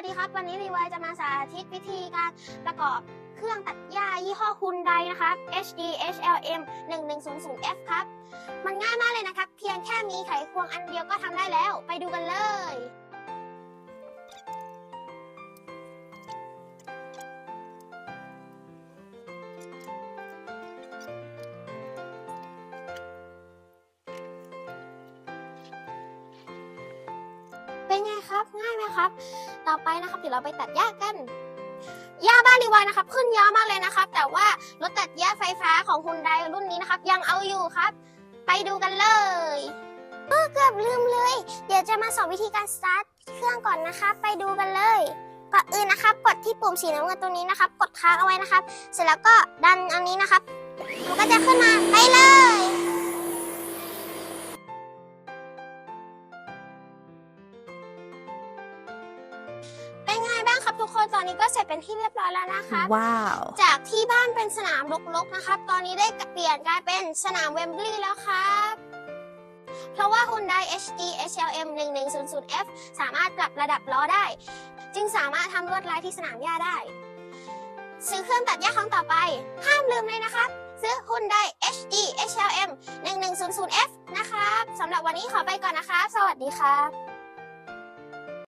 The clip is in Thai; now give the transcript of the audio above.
วัสดีครับ วันนี้รีวายจะมาสาธิตวิธีการประกอบเครื่องตัดหญ้ายี่ห้อคุณไดนะครับ HD HLM 1100F ครับ มันง่ายมากเลยนะครับ เพียงแค่มีไขควงอันเดียวก็ทำได้แล้ว ไปดูกันเลย ไงครับ ง่ายไหมครับ ต่อไปนะครับเดี๋ยวเราไปตัดหญ้ากันหญ้าบ้านรีวายนะครับ ขึ้นเยอะมากเลยนะครับ แต่ว่ารถตัดหญ้าไฟฟ้าของคุณไดรุ่นนี้นะครับ ยังเอาอยู่ครับ ไปดูกันเลยเออเกือบลืมเลย เดี๋ยวจะมาสอนวิธีการสตาร์ทเครื่องก่อนนะครับ ไปดูกันเลยก่อนอื่นนะครับ กดที่ปุ่มสีน้ำเงินตรงนี้นะครับ กดค้างเอาไว้นะครับ เสร็จแล้วก็ดันอันนี้นะครับมันก็จะขึ้นมาไปเลย ครับทุกคนตอนนี้ก็เสร็จเป็นที่เรียบร้อยแล้วนะครับ Wow. จากที่บ้านเป็นสนามรกๆนะครับ ตอนนี้ได้เปลี่ยนกลายเป็นสนามเวมบลีย์แล้วครับเพราะว่า Hyundai HD HLM 1100F สามารถปรับระดับล้อได้ จึงสามารถทำลวดลายที่สนามหญ้าได้ ซื้อเครื่องตัดหญ้าครั้งต่อไป ห้ามลืมเลยนะครับ ซื้อ Hyundai HD HLM 1100F นะครับสำหรับวันนี้ขอไปก่อนนะครับ สวัสดีครับ